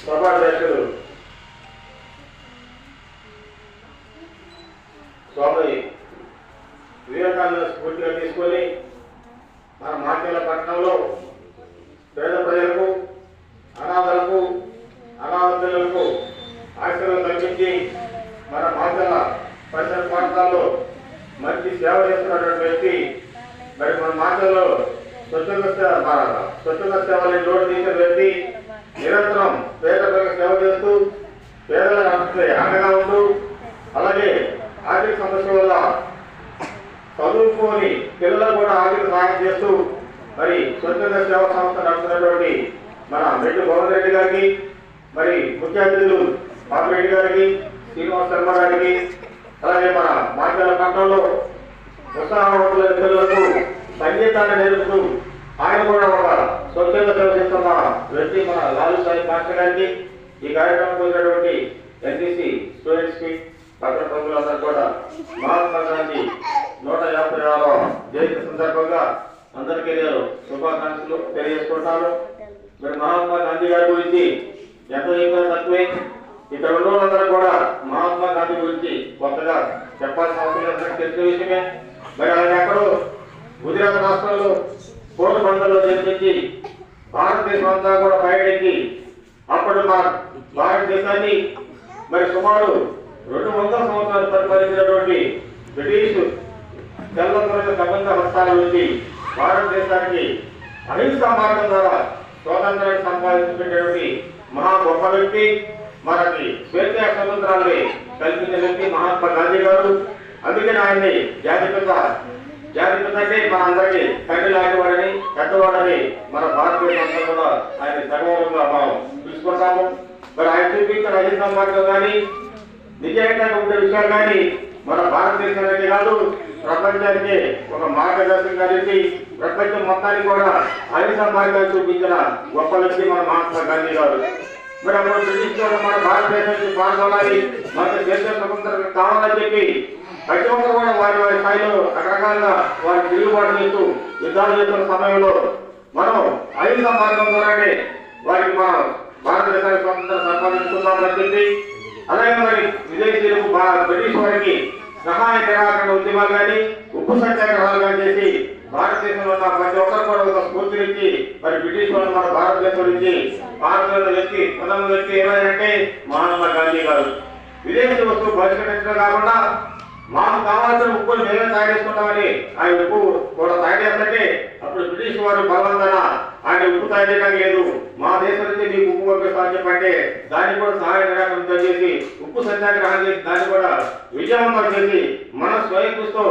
సభాధ్యక్షుడు స్వామి వివేకానంద స్ఫూర్తిగా తీసుకొని మన మాకేల పట్టణంలో పేద ప్రజలకు అనాథలకు అనాథ పిల్లలకు ఆశ్రయం కల్పించి మన మాచల పరిసర ప్రాంతాల్లో మంచి సేవ చేస్తున్నటువంటి వ్యక్తి మరి మన మాటల్లో స్వచ్ఛంద స్వచ్ఛంద సేవలని లోటు తీసిన వ్యక్తి నిరంతరం పేద ప్రజలకు సేవ చేస్తూ పేదలకు అండగా ఉంటూ అలాగే ఆర్థిక సమస్యల వల్ల చదువుకొని పిల్లలకు కూడా ఆర్థిక సహాయం చేస్తూ మరి స్వచ్ఛంద సేవా సంస్థ నడుపుతున్నటువంటి మన రెడ్డి భవన్ రెడ్డి గారికి మరి ముఖ్య అతిథులు పాపిరెడ్డి గారికి శ్రీనివాస శర్మ గారికి అలాగే మన మాట్లాడ పట్టణంలో ఉత్సాహవంతుల పిల్లలకు సంగీతాన్ని నేర్పుతూ ఆయన కూడా ఒక స్వచ్ఛంద సేవ చేస్తున్న వ్యక్తి మన లాలు సాహిబ్ మాస్టర్ ఈ కార్యక్రమం పొందినటువంటి ఎన్సిసి స్టూడెంట్స్కి పత్ర ప్రముఖులందరూ కూడా మహాత్మా గాంధీ నూట యాభై ఆరో జయంతి సందర్భంగా అందరికీ నేను శుభాకాంక్షలు తెలియజేసుకుంటాను. మరి మహాత్మా గాంధీ గారి గురించి ఎంత చెప్పినా తక్కువే. ఇక్కడ ఉన్న వాళ్ళందరూ కూడా మహాత్మా గాంధీ గురించి కొత్తగా చెప్పాల్సిన అవసరం అందరికీ తెలిసిన విషయమే. మరి ఆయన ఎక్కడో గుజరాత్ రాష్ట్రంలో పోరుబందర్లో జన్మించి భారతదేశం అంతా కూడా బయటెక్కి అప్పుడు మన భారతదేశాన్ని మరి సుమారు రెండు వందల సంవత్సరాలు పరిపాలించినటువంటి బ్రిటిష్ తెల్లతొరల కబంధ హస్తాల నుంచి భారతదేశానికి అహింసా మార్గం ద్వారా స్వాతంత్రాన్ని సంపాదించుకునేటువంటి మహా గొప్ప వ్యక్తి మనకి స్వేచ్ఛ స్వతంత్రాన్ని కల్పించిన వ్యక్తి మహాత్మా గాంధీ గారు. అందుకని ఆయన్ని జాతిపిత జాతిపిత అంటే మన అందరికీ తండ్రి లాంటివాడని పెద్దవాడని మన భారతదేశం కూడా ఆయన సగౌరవంగా మనం చూసుకుంటాము. మరి ఆయన చూపించిన అహింసా మార్గం కానీ నిజంగా ఉండే విషయాలు కానీ మన భారతదేశానికి కాదు ప్రపంచానికి ఒక మార్గదర్శకంగా చేసి ప్రపంచం మొత్తానికి కూడా అహింసా మార్గాన్ని చూపించిన గొప్ప వ్యక్తి మన మహాత్మా గాంధీ గారు. మరి అప్పుడు బ్రిటిష్ మన భారతదేశానికి పాల్గొనాలి. దేశ స్వతంత్రం కావాలని చెప్పి ప్రతి ఒక్కరు కూడా వారి వారి స్థాయిలో రకరకాలుగా వారి తిరుగుబాటు చేస్తూ యుద్ధాలు చేస్తున్న సమయంలో మనం అహింసా మార్గం ద్వారానే వారికి భారతదేశానికి స్వతంత్రం సంపాదించుకుందామని చెప్పి అలాగే మరి విదేశీయులకు బ్రిటిష్ వారికి సహాయ నిరాకరణ ఉద్యమాలు కానీ ఉప్పు సత్యాగ్రహాలు కానీ చేసి భారతదేశంలో ఉన్న ప్రతి ఒక్కరు కూడా ఒక స్ఫూర్తినిచ్చి మరి బ్రిటిష్ వాళ్ళు మన భారతదేశం నుంచి భారతదేశంలో వ్యక్తి ప్రథమ వ్యక్తి ఏమైందంటే మహాత్మా గాంధీ గారు. విదేశీ వస్తువు బహిష్కరించడం కాకుండా మాకు కావాల్సిన ఉప్పులు మేమే తయారు చేసుకుంటామని ఆయన ఉప్పు కూడా తయారు అప్పుడు బ్రిటిష్ వారు బలవంతన ఆయన ఉప్పు తయారు లేదు. మా దేశం నుంచి మీకు ఉప్పు పంపిస్తామని చెప్పంటే దాన్ని కూడా సహాయ నిరాకరణ చేసి ఉప్పు సత్యాగ్రహం చేసి దాన్ని కూడా విజయవంతం చేసి మన స్వయం కృషితో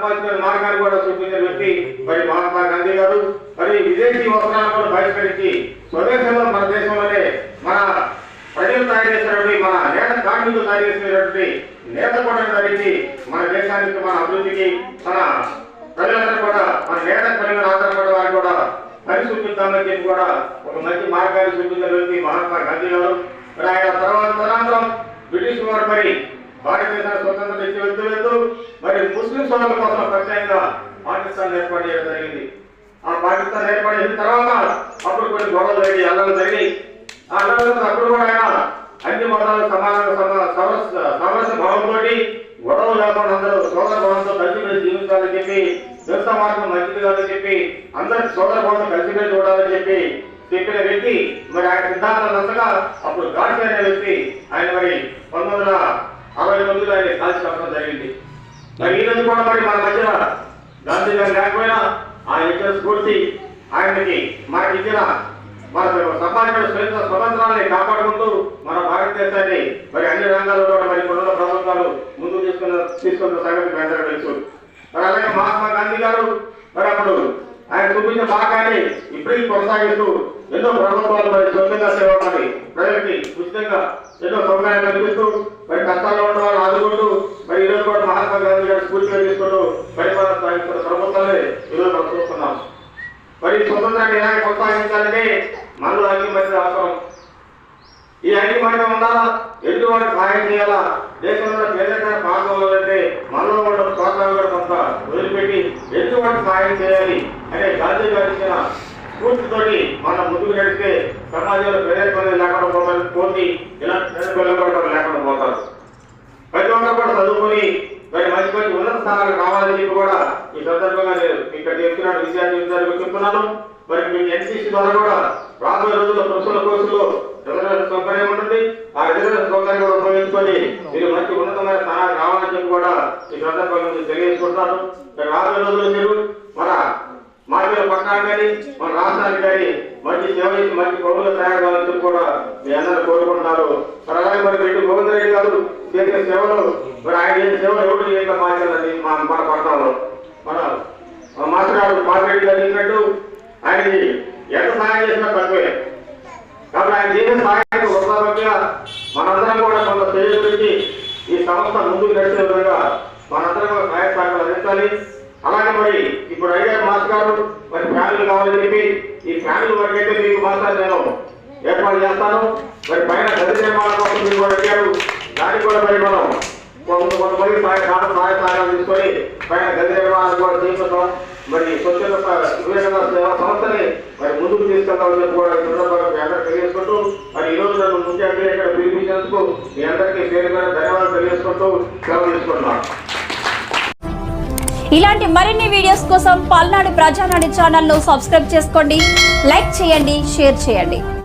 స్వయంతంగా సంపాదించిన మార్గాన్ని కూడా చూపించిన వ్యక్తి మరి మహాత్మా గాంధీ గారు. మరి విదేశీ వస్త్రాలను కూడా బహిష్కరించి స్వదేశంలో మన దేశంలోనే మన ప్రజలు తయారు చేసినటువంటి మన నేత కార్మికులు తయారు చేసినటువంటి నేత కూడా ధరించి మన దేశానికి మన అభివృద్ధికి మన ప్రజలందరూ కూడా మన నేత కలిగిన ఆధారపడే కూడా వారికి కూడా పని చూపిద్దామని చెప్పి కూడా ఒక మంచి మార్గాన్ని చూపించిన వ్యక్తి మహాత్మా గాంధీ గారు. మరి ఆయన తర్వాత తరాంతరం బ్రిటిష్ వారు మరి భారతదేశానికి స్వతంత్రం ఇచ్చి వెళ్తూ వెళ్తూ మరి ముస్లిం సోదరుల కోసం పాకిస్తాన్ ఏర్పాటు చేయడం జరిగింది. ఆ పాకిస్తాన్ ఏర్పడిన తర్వాత అప్పుడు కొన్ని గొడవలు జరిగి అల్లలు జరిగి ఆ అల్లలు అప్పుడు కూడా ఆయన అన్ని మతాలు సమాన సమరస భావంతో గొడవలు లేకుండా అందరూ సోదర భావంతో కలిసిపోయి జీవించాలని చెప్పి దోస్త మార్గం మంచిది కాదని చెప్పి అందరి సోదర భావంతో కలిసిపోయి చూడాలని చెప్పి చెప్పిన వ్యక్తి మరి ఆయన సిద్ధాంతాలు అంతగా అప్పుడు గాడ్సే అనే వ్యక్తి ఆయన మరి పంతొమ్మిది వందల అరవై తొమ్మిదిలో ఆయన కాల్చి చెప్పడం జరిగింది. మరి ఈ రోజు కూడా మరి మన మధ్య గాంధీ గారు లేకపోయినా ఆయన ఇచ్చిన స్ఫూర్తి ఆయనకి మనకి ఇచ్చిన మన సంపాదించిన స్వేచ్ఛ స్వతంత్రాన్ని కాపాడుకుంటూ మన భారతదేశాన్ని మరి అన్ని రంగాల్లో కూడా మరి ఇప్పుడున్న ప్రభుత్వాలు ముందుకు తీసుకున్న తీసుకున్న సంగతి అందరూ తెలుసు. మరి అలాగే మహాత్మా గాంధీ గారు మరి అప్పుడు ఆయన చూపించిన భాగాన్ని ఇప్పటికీ కొనసాగిస్తూ ఎన్నో ప్రభుత్వాలు మరి స్వచ్ఛంగా సేవ మరి ప్రజలకి ఉచితంగా ఎన్నో సౌకర్యాలు కల్పిస్తూ మరి కష్టాల్లో ఉన్న వాళ్ళు ఆదుకుంటూ మరి ఈరోజు కూడా మహాత్మా గాంధీ గారు స్ఫూర్తిగా తీసుకుంటూ మరి సాగిస్తున్న ప్రభుత్వాలే ఈరోజు మనం చూస్తున్నాం. మరి స్వతంత్రాన్ని ఎలా కొనసాగించాలంటే మనలో ఐక్యమత్య అవసరం. ఈ ఐక్యమత్యం ఉండాలా? ఎదుటి వాడికి సహాయం చేయాలా? దేశంలో పేదరికం పాల్గొవాలంటే మనలో ఉన్న స్వాతంత్రం కూడా కొంత వదిలిపెట్టి ఎదుటి వాడికి సహాయం చేయాలి అనే గాంధీ గారు ఇచ్చిన స్ఫూర్తితోటి మనం ముందుకు నడిస్తే సమాజంలో పేదరికం లేకుండా పోతుంది ఇలా పేదరికం కూడా లేకుండా పోతారు ప్రతి ఒక్కరు కూడా చదువుకొని మరి మంచి మంచి ఉన్నత స్థానాలకు రావాలని చెప్పి కూడా ఈ సందర్భంగా నేను ఇక్కడ చెప్తున్నాను విద్యార్థి విద్యార్థులకు చెప్తున్నాను. మరి మీకు ఎన్సీసీ ద్వారా కూడా రాబోయే రోజుల్లో ప్రొఫెషనల్ కోర్సులో రిజర్వేషన్ సౌకర్యం ఉంటుంది. ఆ రిజర్వేషన్ సౌకర్యం కూడా ఉపయోగించుకొని మీరు మంచి ఉన్నతమైన స్థానానికి రావాలని చెప్పి కూడా ఈ సందర్భంగా మీరు తెలియజేసుకుంటున్నాను. రాబోయే రోజుల్లో మీరు మన మార్గల పట్టణానికి కానీ మన రాష్ట్రానికి కానీ మంచి సేవ చేసి మంచి ప్రభుత్వం తయారు కావాలని చెప్పి కూడా మీ అందరూ కోరుకుంటున్నారు. మరి అలాగే మరి రెడ్డి గోవింద్ రెడ్డి గారు చేసిన సేవలు మరి ఆయన చేసిన సేవలు ఎవరు చేయక మాట్లాడాలని మా మన పట్టణంలో? మన మాస్టర్ గారు మాధరెడ్డి గారు చెప్పినట్టు ఆయనకి ఎంత సహాయం చేసినా తక్కువే. కాబట్టి ఆయన చేసిన సహాయానికి వృద్ధాపంగా మనందరం కూడా కొంత చేయూరించి ఈ సంస్థ ముందుకు నడిచే విధంగా మనందరం కూడా సహాయ సహకారాలు అందించాలి అలాగే మరి ఇప్పుడు అడిగారు మాస్టర్ గారు మరి ఫ్యామిలీ కావాలని చెప్పి ఈ ఫ్యామిలీ వరకు అయితే మీకు మాస్టర్ నేను ఏర్పాటు చేస్తాను. మరి పైన గది నిర్మాణం కోసం మీరు కూడా అడిగారు దానికి కూడా మరి మనం కొంత కొంతమంది సహాయ దాన సహాయ సహకారాలు తీసుకొని పైన గది నిర్మాణం కూడా చేస్తున్నాం మరి స్వచ్ఛంద స- వివేకానంద సేవా సంస్థని మరి ముందుకు తీసుకెళ్తామని చెప్పి కూడా సందర్భంగా మీ తెలియజేసుకుంటూ మరి ఈ రోజు నన్ను ముఖ్య అతిథిగా ఇక్కడ పిలిపించినందుకు మీ అందరికీ పేరు పేరు ధన్యవాదాలు తెలియజేసుకుంటూ సెలవు తీసుకుంటున్నాను. ఇలాంటి మరిన్ని వీడియోస్ కోసం పల్నాడు ప్రజానాడు ఛానల్ను సబ్స్క్రైబ్ చేసుకోండి లైక్ చేయండి షేర్ చేయండి.